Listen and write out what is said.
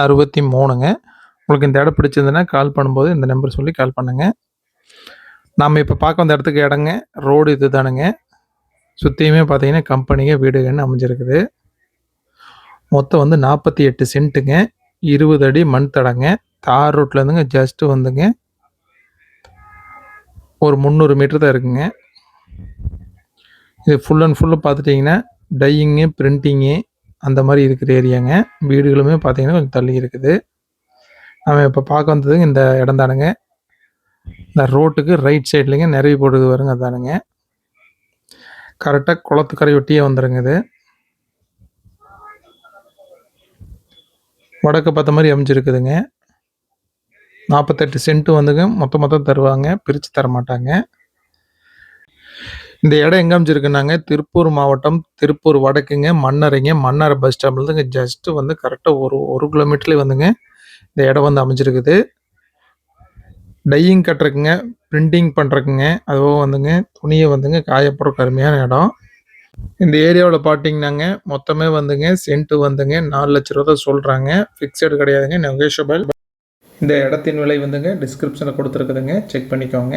அறுபத்தி மூணுங்க. உங்களுக்கு இந்த இடம் பிடிச்சிருந்ததுன்னா கால் பண்ணும்போது இந்த நம்பர் சொல்லி கால் பண்ணுங்க. நாம் இப்போ பார்க்க வந்த இடத்துக்கு இடங்க. ரோடு இது தானுங்க சுற்றியுமே பார்த்தீங்கன்னா கம்பெனிங்க வீடுகள்னு அமைஞ்சிருக்குது. மொத்தம் வந்து நாற்பத்தி எட்டு சென்ட்டுங்க. இருபது அடி மண் தடங்க. தார் ரோட்லேருந்துங்க ஜஸ்ட்டு வந்துங்க. ஒரு முந்நூறு மீட்டர் தான் இருக்குங்க. இது ஃபுல் அண்ட் ஃபுல்லு பார்த்துட்டிங்கன்னா டையிங்கு பிரிண்டிங்கு அந்த மாதிரி இருக்கிற ஏரியாங்க. வீடுகளுமே பார்த்தீங்கன்னா கொஞ்சம் தள்ளி இருக்குது. நம்ம இப்போ பார்க்க வந்தது இந்த இடம் தானுங்க. இந்த ரோட்டுக்கு ரைட் சைட்லேங்க நிறைய போடுறது வருங்க அதானுங்க. கரெக்டாக குளத்துக்கரை ஒட்டியே வந்துடுங்க இது. வடக்கு பார்த்த மாதிரி அமைஞ்சிருக்குதுங்க. நாற்பத்தெட்டு சென்ட்டு வந்துங்க. மொத்த மொத்தம் தருவாங்க. பிரித்து தர மாட்டாங்க இந்த இடம் எங்கே அமைச்சிருக்குன்னாங்க திருப்பூர் மாவட்டம் திருப்பூர் வடக்குங்க மன்னரைங்க. மன்னரை பஸ் ஸ்டாப்லேருந்துங்க ஜஸ்ட்டு வந்து கரெக்டாக ஒரு ஒரு கிலோமீட்டர்லேயே வந்துங்க. இந்த இடம் வந்து அமைஞ்சிருக்குது. டையிங் கட்டுறக்குங்க பிரிண்டிங் பண்ணுறக்குங்க அதுவும் வந்துங்க துணியை வந்துங்க காயப்படுறக்கு அருமையான இடம். இந்த ஏரியாவில் பார்த்தீங்கன்னாங்க மொத்தமே வந்துங்க சென்ட்டு வந்துங்க நாலு லட்ச ரூபா தான் சொல்கிறாங்க ஃபிக்ஸடு கிடையாதுங்க நெகோஷியபிள் இந்த இடத்தின் விலை வந்துங்க டிஸ்கிரிப்ஷனில் கொடுத்துருக்குதுங்க. செக் பண்ணிக்கோங்க.